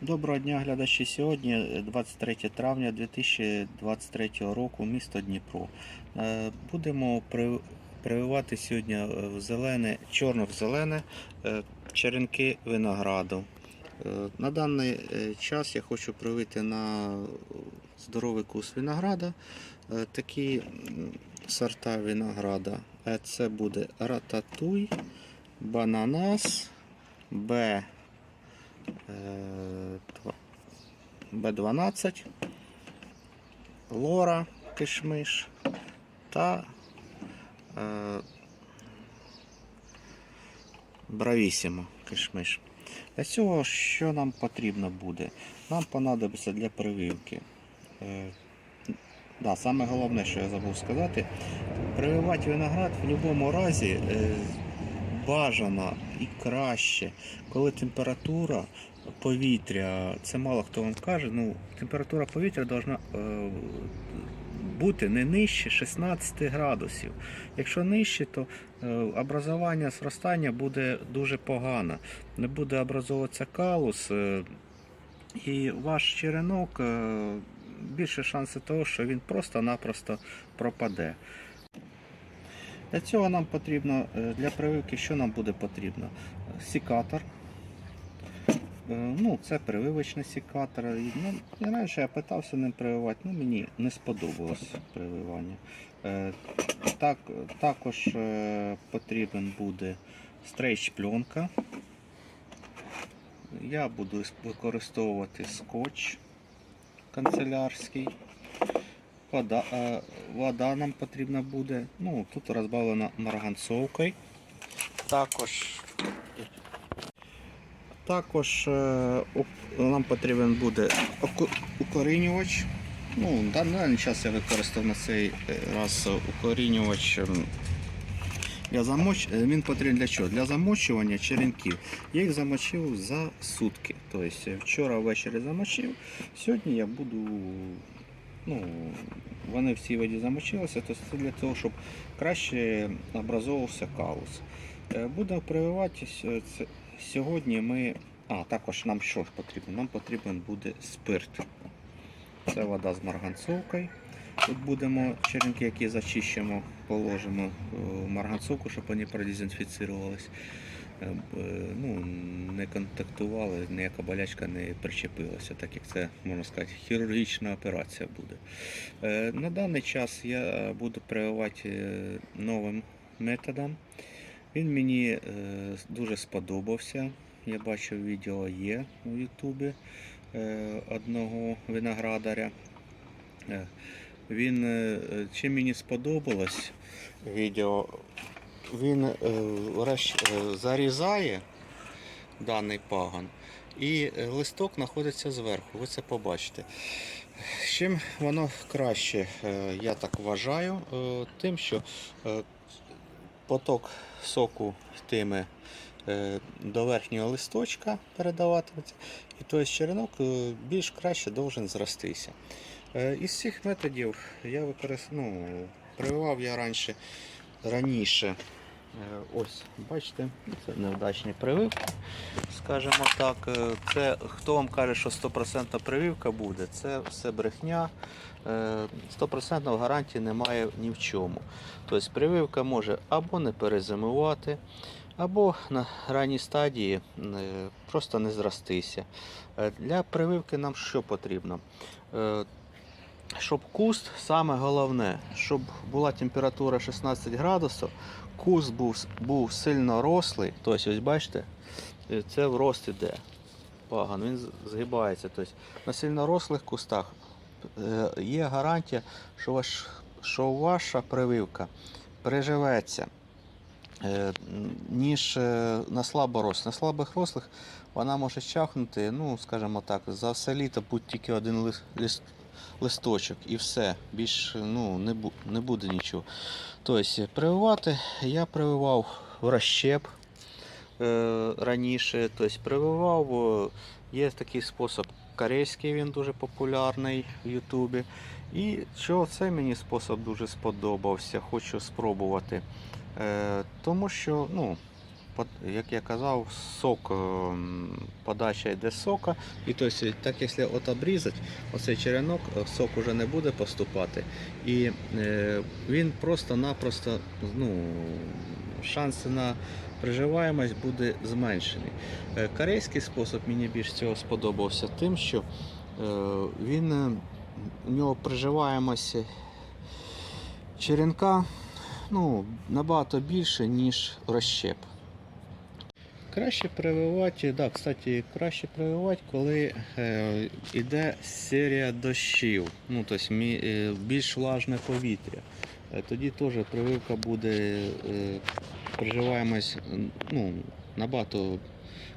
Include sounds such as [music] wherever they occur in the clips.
Доброго дня, глядачі. Сьогодні 23 травня 2023 року, місто Дніпро. Е, Будемо прививати сьогодні е, в зелене, чорно в зелене е, черенки винограду. Е, На даний е, час я хочу привити на здоровий кус винограда е, такі сорта винограда. Е, Це буде рататуй, бананас, Б. Е, тва- Б12, Лора кишмиш та е, Бравісімо кишмиш. Для цього що нам потрібно буде? Нам понадобиться для прививки. Е, да, саме головне, що я забув сказати, прививати виноград в будь-якому разі бажано і краще, коли температура повітря, це мало хто вам каже, ну, температура повітря повинна е, бути не нижче 16 градусів. Якщо нижче, то е, образування зростання буде дуже погано. Не буде образовуватися калус, е, і ваш черенок більше шанси того, що він просто-напросто пропаде. Для цього нам потрібно, е, для прививки, що нам буде потрібно? Сікатор. Е, Ну, це прививочний сікатор. Ну, раніше я питався ним прививати, ну мені не сподобалось прививання. Е, Так, також потрібен буде стрейч пленка. Я буду використовувати скотч канцелярський. Вода, е, вода нам потрібна буде. Ну, тут розбавлена марганцовкою. Також, також е, нам потрібен буде укорінювач. Ну, на даний час я використав на цей е, раз укорінювач. ем, Для замоч... Він потрібен для чого? Для замочування черенків. Я їх замочив за сутки. Тобто вчора ввечері замочив, сьогодні я буду ну, вони в цій воді замочилися, то це для того, щоб краще образовувався калус. Е, Будемо прививати с- це- сьогодні ми. А, також нам що ж потрібно? Нам потрібен буде спирт. Це вода з марганцовкою. Тут будемо черенки, які зачищимо, положимо е, в марганцовку, щоб вони продезінфіцирувалися. Е, Ну, не контактували, ніяка болячка не причепилася, так як це, можна сказати, хірургічна операція буде. Е, На даний час я буду прививати е, новим методом. Він мені дуже сподобався. Я бачив відео є у Ютубі одного виноградаря. Він чим мені сподобалось відео, він е, е, зарізає даний пагон, і е, листок знаходиться зверху. Ви це побачите. Чим воно краще, я так вважаю, тим, що поток соку йтиме до верхнього листочка передаватиметься, і той черенок більш краще должен зростися. Із цих методів я використовую, ну, прививав я раніше, раніше. Е, Ось, бачите, це невдачний привив, скажімо так. Е, Це хто вам каже, що 100% прививка буде, це все брехня. Е, 100% гарантії немає ні в чому. Тобто прививка може або не перезимувати, або на ранній стадії е, просто не зростися. Е, Для прививки нам що потрібно? Щоб куст, саме головне, щоб була температура 16 градусів, куст був, був сильно рослий, тобто, ось бачите, е, це в рост іде. Паган, він згибається. Тобто, на сильно рослих кустах е, є гарантія, що, ваш, що ваша прививка переживеться, е, ніж на слаборослих. На слабих рослих вона може чахнути, ну, скажімо так, за все літо будь тільки один лист, листочок і все. Більш ну, не, бу, не буде нічого. Тобто, прививати я прививав в розщеп е, раніше, тобто прививав, є такий спосіб. Корейський він дуже популярний в Ютубі. І що цей мені спосіб дуже сподобався, хочу спробувати. Е, тому що ну, як я казав, сок, ем, подача йде з сока. І тобто, так якщо от обрізати, оцей черенок, е, сок уже не буде поступати. І е, він просто-напросто, ну, шанси на приживаємость буде зменшений. Е, Корейський спосіб мені більш цього сподобався тим, що е, він е, у нього приживаємость черенка ну, набагато більше, ніж розщеп. Краще прививати, да, кстати, краще прививати, коли е, йде серія дощів, ну, тобто е, більш влажне повітря. Е, тоді теж прививка буде е, приживаємось ну, набагато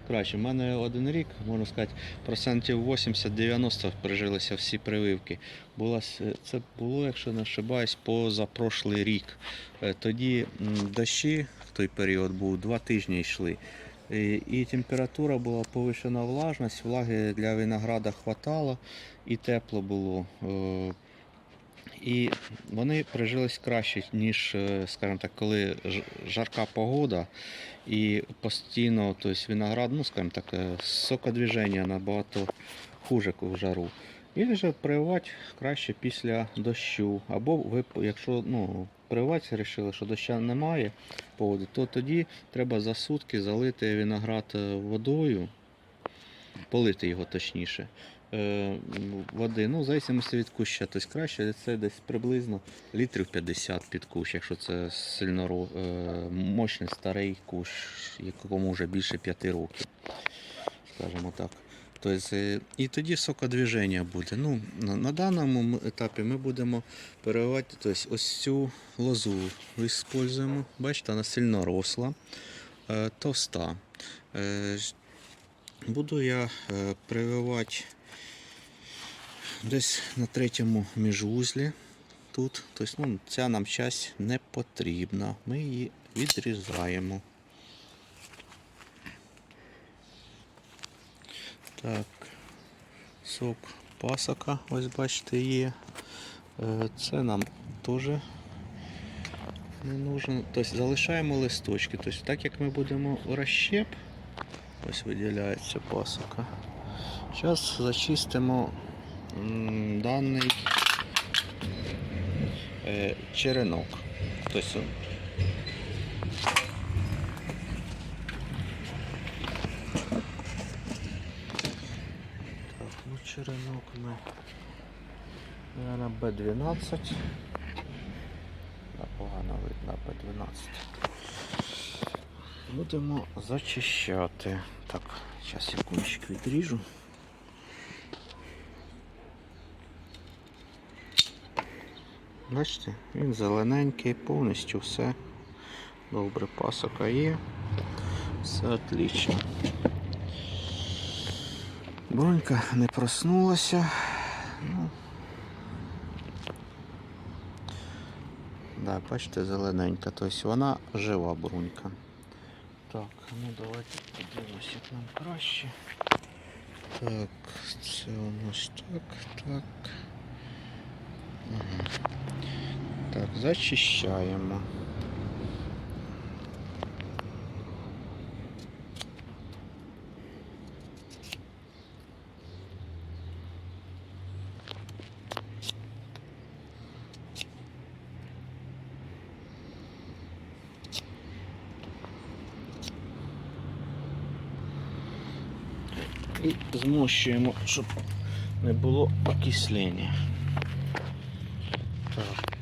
краще. У мене один рік, можна сказати, процентів 80-90 прижилися всі прививки. Була, це було, якщо не ошибаюсь, позапрошлий рік. Е, Тоді дощі в той період був, два тижні йшли. І, температура була повищена влажність, влаги для винограда хватало і тепло було. Е, І вони прижились краще, ніж, е, скажімо так, коли жарка погода і постійно тобто виноград, ну скажімо так, е, сокодвіження набагато хуже в жару. І вже прививати краще після дощу. Або якщо ну, прививати вирішили, що доща немає поводу, то тоді треба за сутки залити виноград е, водою, полити його точніше. е, Води, ну, в залежності від куща, тобто краще це десь приблизно літрів 50 під кущ, якщо це сильно е, мощний старий кущ, якому вже більше 5 років, скажімо так. Тобто, е, і тоді сокодвіження буде. Ну, на, даному етапі ми будемо переривати тобто, ось цю лозу використовуємо. Бачите, вона сильно росла, е, товста. Е, буду я прививати десь на третьому міжвузлі. Тут, тобто, ну, ця нам часть не потрібна. Ми її відрізаємо. Так, сок пасока, ось бачите, є. Е, Це нам теж не нужно. Тобто залишаємо листочки. Тобто, так як ми будемо розщеп, ось виділяється пасока. Зараз зачистимо даний е, черенок. Тобто, Так, ну черенок ми, наверное, Б12. Да, погано видно Б12. Будемо зачищати. Так, зараз секундочку відріжу. Бачите, він зелененький, повністю все добре. Пасока є. Все отлично. Бронька не проснулася. Ну, да, бачите, зелененька. Тобто вона жива брунька. Так, ну давайте подивимося, як нам краще. Так, це у нас так, так. Ага. Так, зачищаємо. І змощуємо, щоб не було окислення. Так.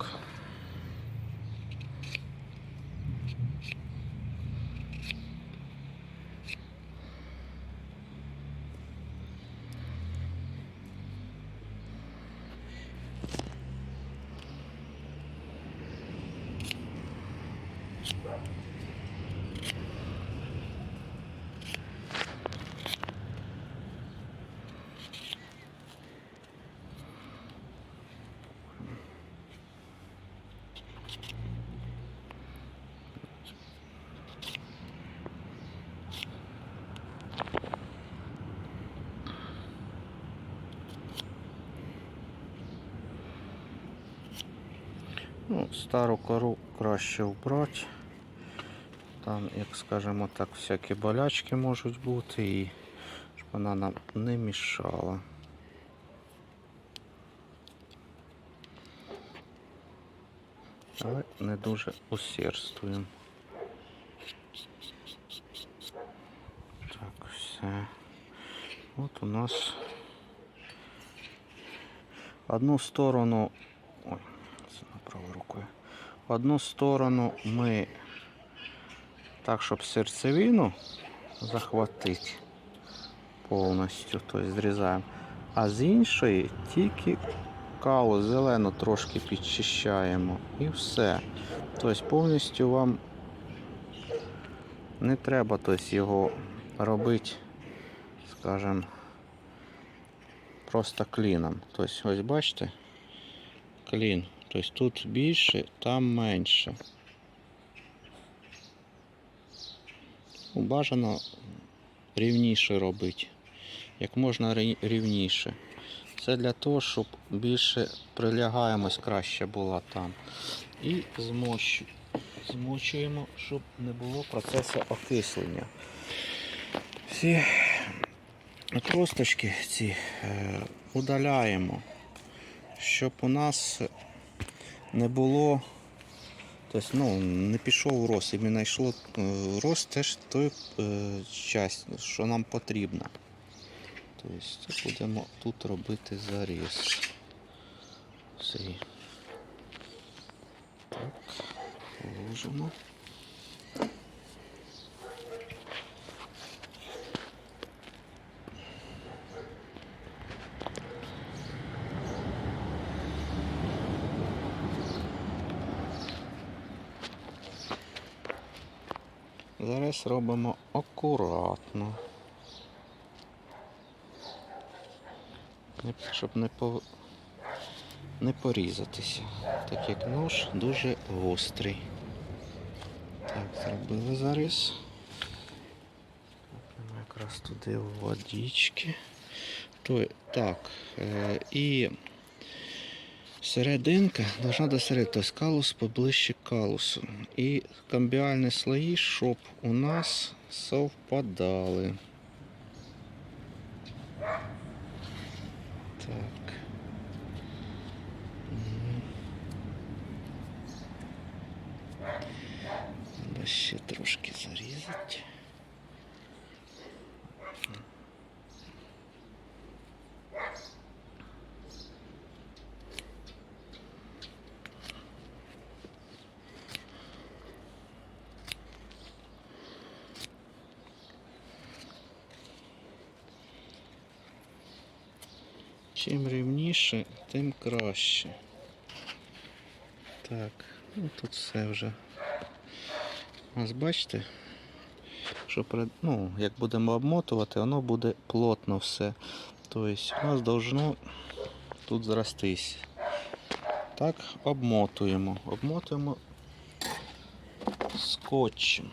Ну, стару кору краще вбрати. Там, як скажемо так, всякі болячки можуть бути і щоб вона нам не мішала. Але не дуже усердствуємо. Так, все. От у нас одну сторону. Ой, це правою рукою. Одну сторону ми так, щоб серцевину захватити повністю, тобто зрізаємо. А з іншої тільки каву зелену трошки підчищаємо і все. Тобто повністю вам не треба тобто, його робити, скажімо, просто кліном. Тобто, ось бачите, клін. Тобто тут більше, там менше. Ну, Бажано рівніше робити. Як можна рівніше. Це для того, щоб більше прилягаємось краще була там. І змощу, змочуємо, щоб не було процесу окислення. Всі косточки ці е, удаляємо, щоб у нас не було, тобто, ну, не пішов рост, іменно йшло е, рост теж той е, часть, що нам потрібно. Тобто будемо тут робити заріз. Цей. Так, положимо. Зараз робимо акуратно. Щоб не, по... не порізатися. Так як нож дуже гострий. Так, зробили заріз. Якраз туди водички. То, так, е, і серединка должна до середини, тобто калус поближче калусу. І камбіальні слої, щоб у нас совпадали. Так. Треба ще трошки зарізати. Чим рівніше, тим краще. Так, ну тут все вже. Ось бачите, що ну, як будемо обмотувати, воно буде плотно все. Тобто у нас должно тут зростись. Так, обмотуємо. Обмотуємо скотчем.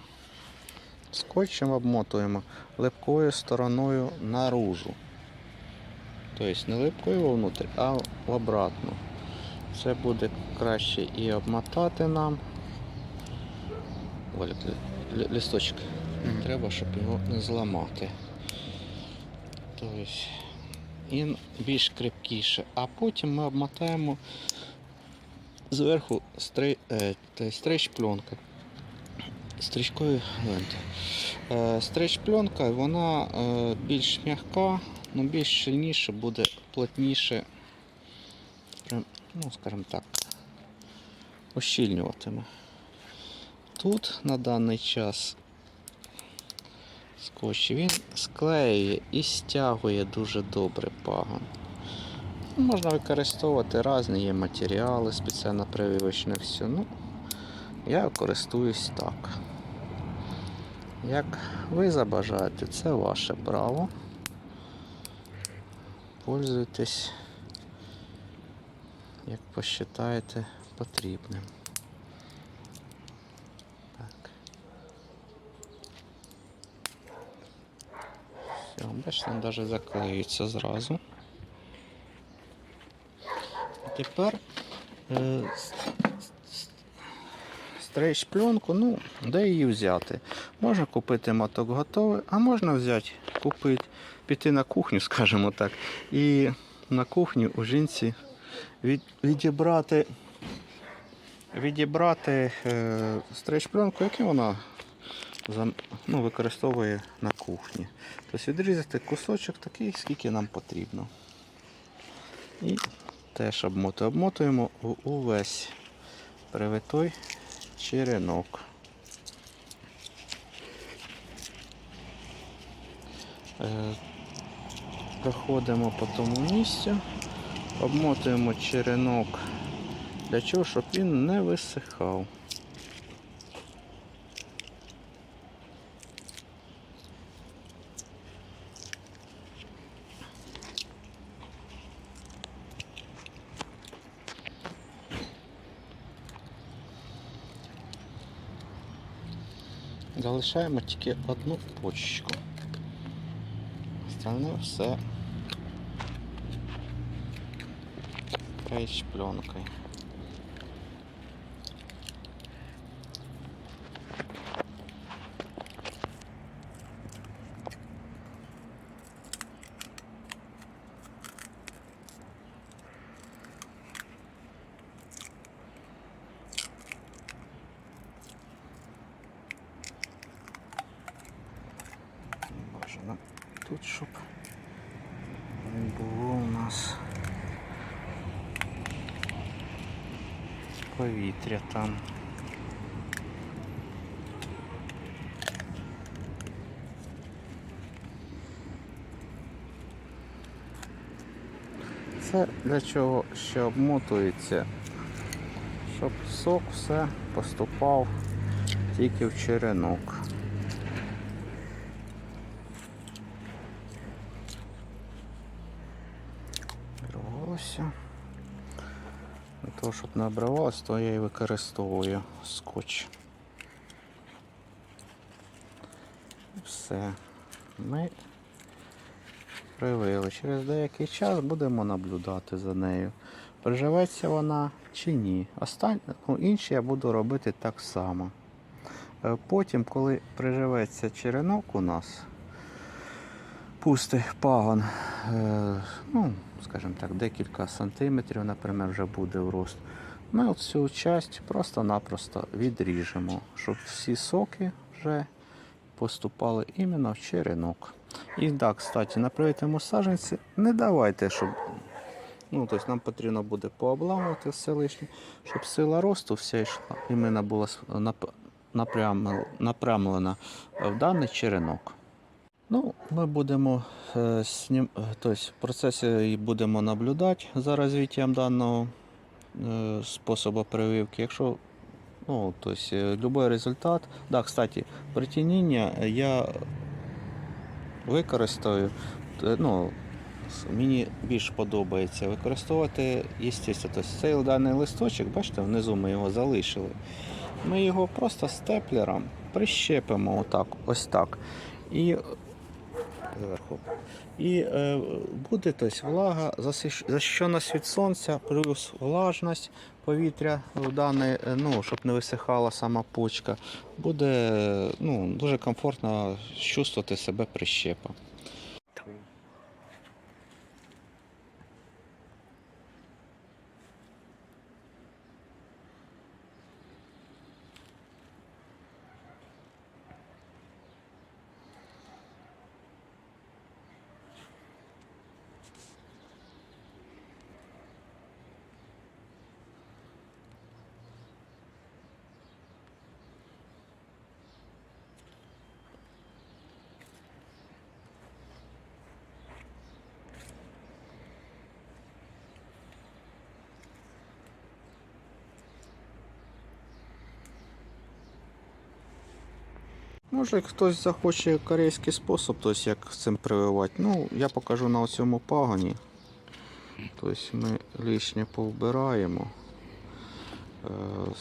Скотчем обмотуємо липкою стороною наружу. Тобто не липкою вовнутрь, а в обратну. Це буде краще і обмотати нам. Лі- лісточок. Мгм. Треба, щоб його не зламати. Тобто він більш крепкіше. А потім ми обмотаємо зверху е, й стрейч пленка. Стрічкою ленти. Е, стрейч пленка, вона е, більш м'яка, ну більш щільніше, буде плотніше, ну, скажімо так, ощільнюватиме. Тут на даний час скотч він склеює і стягує дуже добре пагон. Можна використовувати різні є матеріали, спеціально прививочне все. Ну, я користуюсь так. Як ви забажаєте, це ваше право. Пользуйтесь, як посчитаєте потрібним. Так. Все, бачите, він навіть заклеюється зразу. Тепер стрейч пленку, ну, де її взяти? Можна купити моток готовий, а можна взяти, купити, піти на кухню, [laughs] скажімо так, і на кухні у жінці від, відібрати, відібрати е, стрейч пленку, яку вона ну, використовує на кухні. Тобто відрізати кусочок такий, скільки нам потрібно. І теж обмотуємо. Обмотуємо увесь привитой черенок. Е, Проходимо по тому місцю, обмотуємо черенок для чого, щоб він не висихав. Залишаємо тільки одну почечку. Остальне все рейч пленкою. Бажано тут, щоб не було у нас повітря там. Це для чого ще обмотується, щоб сок все поступав тільки в черенок. Обривалося. Для того, щоб не обривалось, то я і використовую скотч. Все. Ми привили. Через деякий час будемо наблюдати за нею. Приживеться вона чи ні. Остань... Ну, інші я буду робити так само. Е, Потім, коли приживеться черенок у нас, пустий пагон, е, ну, скажімо так, декілька сантиметрів, наприклад, вже буде в рост. Ми от цю часть просто-напросто відріжемо, щоб всі соки вже поступали іменно в черенок. І так, кстати, на привитому саджанці не давайте, щоб. Ну, тобто нам потрібно буде пообламувати все лишнє, щоб сила росту вся йшла, іменно була напрямлена в даний черенок. Ну, ми будемо е, снім... е, тобто, в процесі будемо наблюдати за розвиттям даного е, способу прививки. Якщо ну, тобто, е, будь-який результат. Да, кстати, притініння я використаю. Ну, мені більш подобається використовувати, тобто цей даний листочок, бачите, внизу ми його залишили. Ми його просто степлером прищепимо отак, ось так. І зверху. І е, буде тобто, влага, защеність від сонця, плюс влажність повітря в е, ну, щоб не висихала сама почка. Буде ну, дуже комфортно чувствувати себе прищепом. Може хтось захоче корейський спосіб, тобто як цим прививати. Ну, я покажу на цьому пагоні. Тобто ми лишнє повбираємо. Е,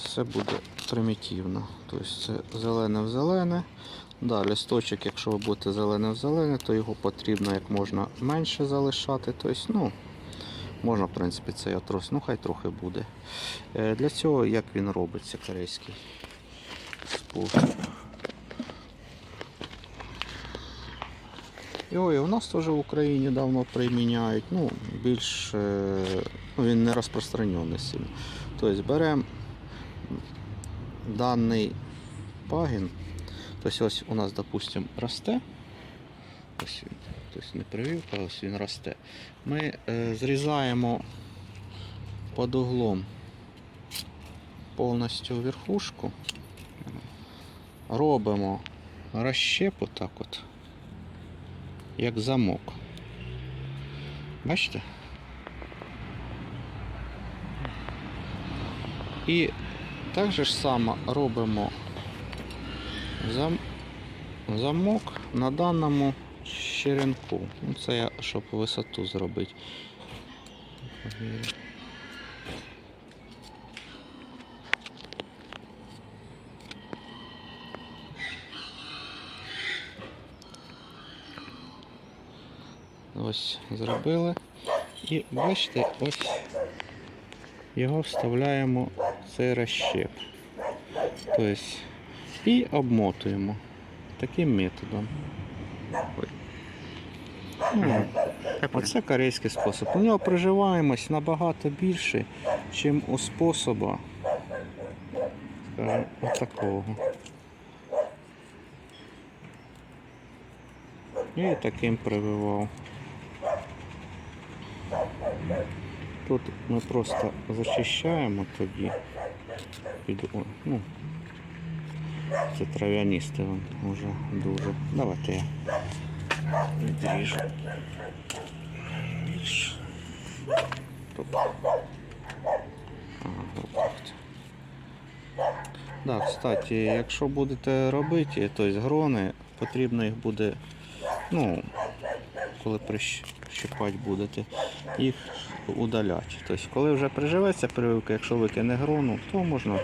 Все буде примітивно. Тобто це зелене в зелене. Да, листочок, якщо ви будете зелене в зелене, то його потрібно як можна менше залишати. Тобто, ну, можна, в принципі, цей отрос, ну хай трохи буде. Е, Для цього як він робиться корейський. спосіб. І ой, у нас теж в Україні давно приміняють, ну, більш е, ну, він не розпространений сильно. Тобто беремо даний пагін, тобто ось у нас, допустимо, росте. Ось він, тобто не прививка, ось він росте. Ми е, зрізаємо під углом повністю верхушку, робимо розщепу так от, як замок. Бачите? І так же ж само робимо зам... замок на даному щеренку. Ну, це я, щоб висоту зробити. Ось зробили. І бачите, ось його вставляємо в цей розщеп. Тобто і обмотуємо таким методом. Ну, оце корейський спосіб. У нього приживаємось набагато більше, ніж у способа скажімо, отакого. І таким прививав. Тут ми просто зачищаємо тоді. Під, ну, це трав'янисте він вже дуже. Давайте я відріжу. Більш. Тут. Ага. Да, кстати, якщо будете робити, тобто грони, потрібно їх буде, ну, коли прищипати будете, їх удаляти. Тобто, коли вже приживеться прививка, якщо викине грону, то можна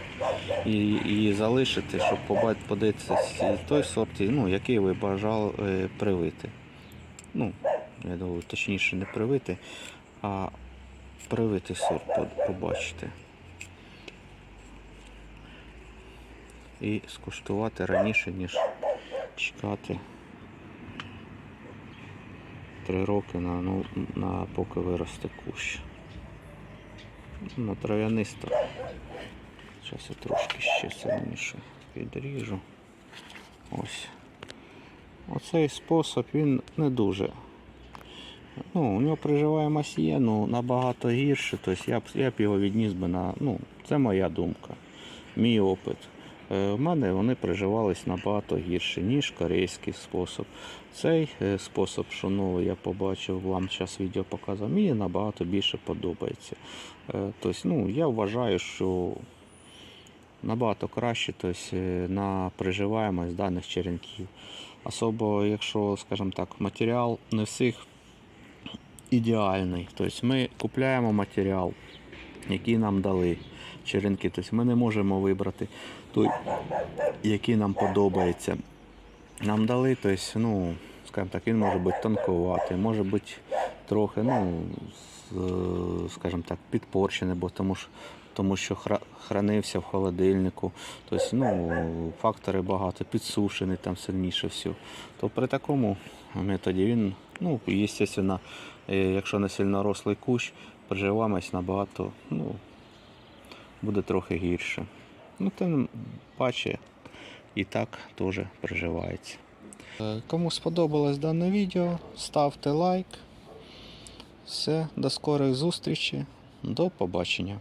її залишити, щоб подивитися той сорт, ну, який ви бажали е, привити. Ну, я думаю, точніше не привити, а привити сорт по- побачити. І скуштувати раніше, ніж чекати три роки на, ну, на поки виросте кущ. На трав'янисто. Зараз я трошки ще сильніше підріжу. Ось. Оцей спосіб він не дуже. Ну, у нього приживаємость є, ну набагато гірше. Тобто я б, я б його відніс би на. Ну, це моя думка, мій опит. Е, В мене вони приживались набагато гірше, ніж корейський спосіб. Цей е, спосіб, що новий я побачив, вам час відео показав, мені набагато більше подобається. Тобто, ну, я вважаю, що набагато краще тобто, на приживаємость даних черенків. Особо, якщо, скажімо так, матеріал не всіх ідеальний. Тобто ми купляємо матеріал, який нам дали черенки. Тобто ми не можемо вибрати той, який нам подобається. Нам дали, тобто, ну, скажімо так, він може бути тонкуватий, може бути трохи, ну, скажімо так, підпорчений, бо тому що, тому що хранився в холодильнику. Тобто, ну, фактори багато, підсушений там сильніше все. То при такому методі він, ну, звісно, е, якщо не сильно рослий кущ, приживаємось набагато, ну, буде трохи гірше. Ну, тим паче і так теж приживається. Е, Кому сподобалось дане відео, ставте лайк. Все, до скорих зустрічей. До побачення.